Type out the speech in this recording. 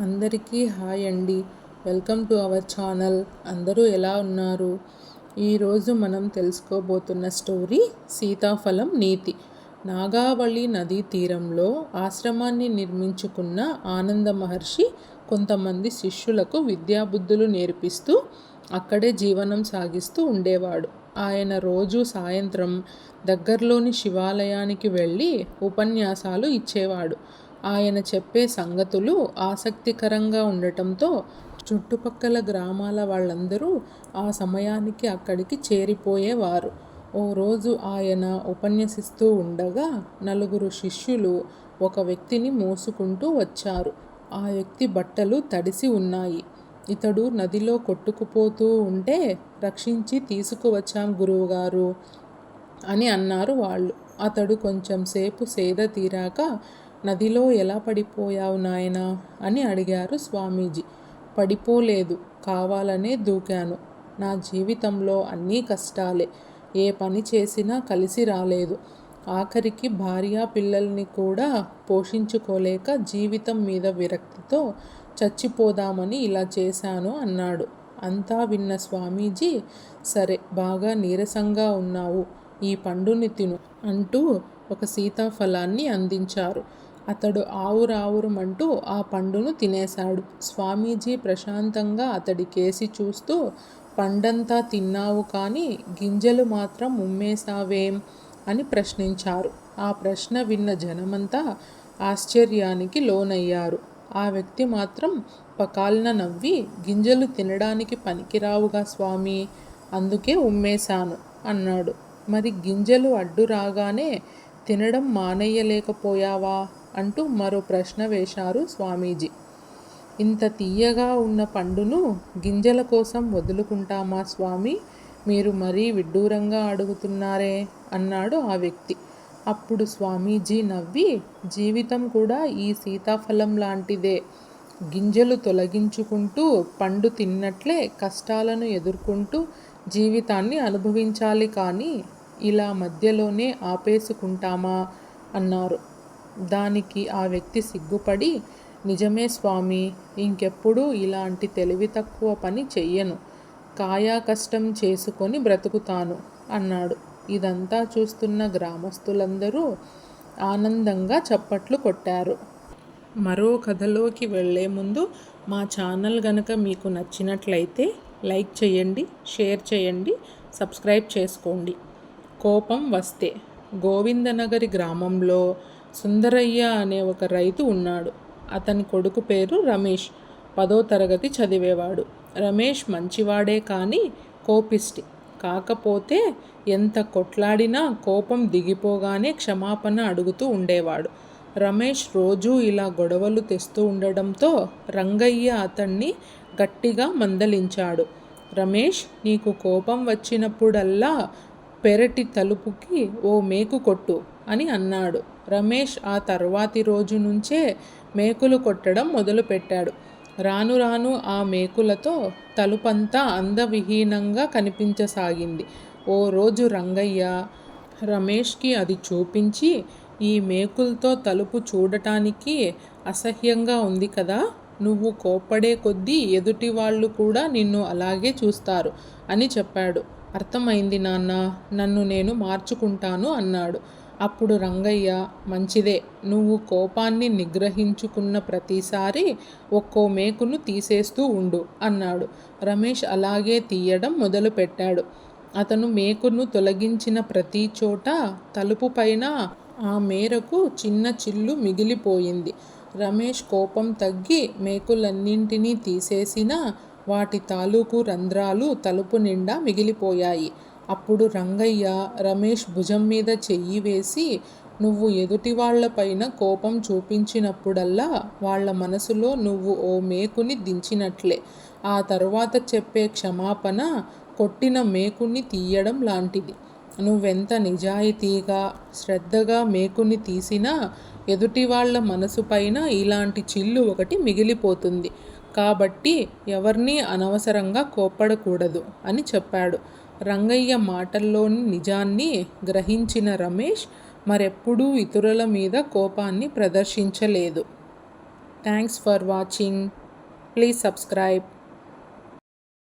అందరికీ హాయ్ అండి. Welcome to our channel. అందరూ ఎలా ఉన్నారు? ఈరోజు మనం తెలుసుకోబోతున్న స్టోరీ సీతాఫలం నీతి. నాగావళి నదీ తీరంలో ఆశ్రమాన్ని నిర్మించుకున్న ఆనంద మహర్షి కొంతమంది శిష్యులకు విద్యాబుద్ధులు నేర్పిస్తూ అక్కడే జీవనం సాగిస్తూ ఉండేవాడు. ఆయన రోజు సాయంత్రం దగ్గరలోని శివాలయానికి వెళ్ళి ఉపన్యాసాలు ఇచ్చేవాడు. ఆయన చెప్పే సంగతులు ఆసక్తికరంగా ఉండటంతో చుట్టుపక్కల గ్రామాల వాళ్ళందరూ ఆ సమయానికి అక్కడికి చేరిపోయేవారు. ఓ రోజు ఆయన ఉపన్యసిస్తూ ఉండగా నలుగురు శిష్యులు ఒక వ్యక్తిని మోసుకుంటూ వచ్చారు. ఆ వ్యక్తి బట్టలు తడిసి ఉన్నాయి. ఇతడు నదిలో కొట్టుకుపోతూ ఉంటే రక్షించి తీసుకువచ్చాం గురువుగారు అని అన్నారు వాళ్ళు. అతడు కొంచెం సేపు సేద తీరాక నదిలో ఎలా పడిపోయావు నాయనా? అని అడిగారు స్వామీజీ. పడిపోలేదు కావాలనే దూకాను. నా జీవితంలో అన్నీ కష్టాలే. ఏ పని చేసినా కలిసి రాలేదు. ఆఖరికి భార్య పిల్లల్ని కూడా పోషించుకోలేక జీవితం మీద విరక్తితో చచ్చిపోదామని ఇలా చేశాను అన్నాడు. అంతా విన్న స్వామీజీ సరే బాగా నీరసంగా ఉన్నావు ఈ పండుని తిను అంటూ ఒక సీతాఫలాన్ని అందించారు. అతడు ఆవురావురమంటూ ఆ పండును తినేశాడు. స్వామీజీ ప్రశాంతంగా అతడి కేసి చూస్తూ పండంతా తిన్నావు కానీ గింజలు మాత్రం ఉమ్మేశావేం అని ప్రశ్నించారు. ఆ ప్రశ్న విన్న జనమంతా ఆశ్చర్యానికి లోనయ్యారు. ఆ వ్యక్తి మాత్రం పకాల్న నవ్వి గింజలు తినడానికి పనికిరావుగా స్వామి అందుకే ఉమ్మేశాను అన్నాడు. మరి గింజలు అడ్డు రాగానే తినడం మానేయలేకపోయావా? అంటూ మరో ప్రశ్న వేశారు స్వామీజీ. ఇంత తీయగా ఉన్న పండును గింజల కోసం వదులుకుంటామా స్వామి? మీరు మరీ విడ్డూరంగా అడుగుతున్నారే? అన్నాడు ఆ వ్యక్తి. అప్పుడు స్వామీజీ నవ్వి జీవితం కూడా ఈ సీతాఫలం లాంటిదే. గింజలు తొలగించుకుంటూ పండు తిన్నట్లే కష్టాలను ఎదుర్కొంటూ జీవితాన్ని అనుభవించాలి కానీ ఇలా మధ్యలోనే ఆపేసుకుంటామా? అన్నారు. దానికి ఆ వ్యక్తి సిగ్గుపడి నిజమే స్వామి ఇంకెప్పుడు ఇలాంటి తెలివి తక్కువ పని చెయ్యను. కాయా కష్టం చేసుకొని బ్రతుకుతాను అన్నాడు. ఇదంతా చూస్తున్న గ్రామస్తులందరూ ఆనందంగా చప్పట్లు కొట్టారు. మరో కథలోకి వెళ్ళే ముందు మా ఛానల్ గనక మీకు నచ్చినట్లయితే లైక్ చేయండి షేర్ చేయండి సబ్స్క్రైబ్ చేసుకోండి. కోపం వస్తే గోవిందనగరి గ్రామంలో సుందరయ్య అనే ఒక రైతు ఉన్నాడు. అతని కొడుకు పేరు రమేష్. పదో తరగతి చదివేవాడు. రమేష్ మంచివాడే కానీ కోపిష్టి. కాకపోతే ఎంత కొట్లాడినా కోపం దిగిపోగానే క్షమాపణ అడుగుతూ ఉండేవాడు. రమేష్ రోజూ ఇలా గొడవలు తెస్తూ ఉండడంతో రంగయ్య అతన్ని గట్టిగా మందలించాడు. రమేష్ నీకు కోపం వచ్చినప్పుడల్లా పెరటి తలుపుకి ఓ మేకు కొట్టు అని అన్నాడు. రమేష్ ఆ తర్వాతి రోజు నుంచే మేకులు కొట్టడం మొదలుపెట్టాడు. రాను రాను ఆ మేకులతో తలుపంతా అందవిహీనంగా కనిపించసాగింది. ఓ రోజు రంగయ్య రమేష్కి అది చూపించి ఈ మేకులతో తలుపు చూడటానికి అసహ్యంగా ఉంది కదా నువ్వు కోప్పడే కొద్దీ ఎదుటి వాళ్ళు కూడా నిన్ను అలాగే చూస్తారు అని చెప్పాడు. అర్థమైంది నాన్న నన్ను నేను మార్చుకుంటాను అన్నాడు. అప్పుడు రంగయ్య మంచిదే నువ్వు కోపాన్ని నిగ్రహించుకున్న ప్రతిసారి ఒక్కో మేకును తీసేస్తూ ఉండు అన్నాడు. రమేష్ అలాగే తీయడం మొదలుపెట్టాడు. అతను మేకును తొలగించిన ప్రతి చోట తలుపు పైన ఆ మేరకు చిన్న చిల్లు మిగిలిపోయింది. రమేష్ కోపం తగ్గి మేకులన్నింటినీ తీసేసినా వాటి తాలూకు రంధ్రాలు తలుపు నిండా మిగిలిపోయాయి. అప్పుడు రంగయ్య రమేష్ భుజం మీద చెయ్యి వేసి నువ్వు ఎదుటి వాళ్ళపైన కోపం చూపించినప్పుడల్లా వాళ్ళ మనసులో నువ్వు ఓ మేకుని దించినట్లే. ఆ తరువాత చెప్పే క్షమాపణ కొట్టిన మేకుని తీయడం లాంటిది. నువ్వెంత నిజాయితీగా శ్రద్ధగా మేకుని తీసినా ఎదుటి వాళ్ళ మనసుపైన ఇలాంటి చిల్లు ఒకటి మిగిలిపోతుంది. కాబట్టి ఎవరినీ అనవసరంగా కోప్పడకూడదు అని చెప్పాడు. రంగయ్య మాటల్లోని నిజాన్ని గ్రహించిన రమేష్ మరెప్పుడూ ఇతరుల మీద కోపాన్ని ప్రదర్శించలేదు. Thanks for watching. Please subscribe.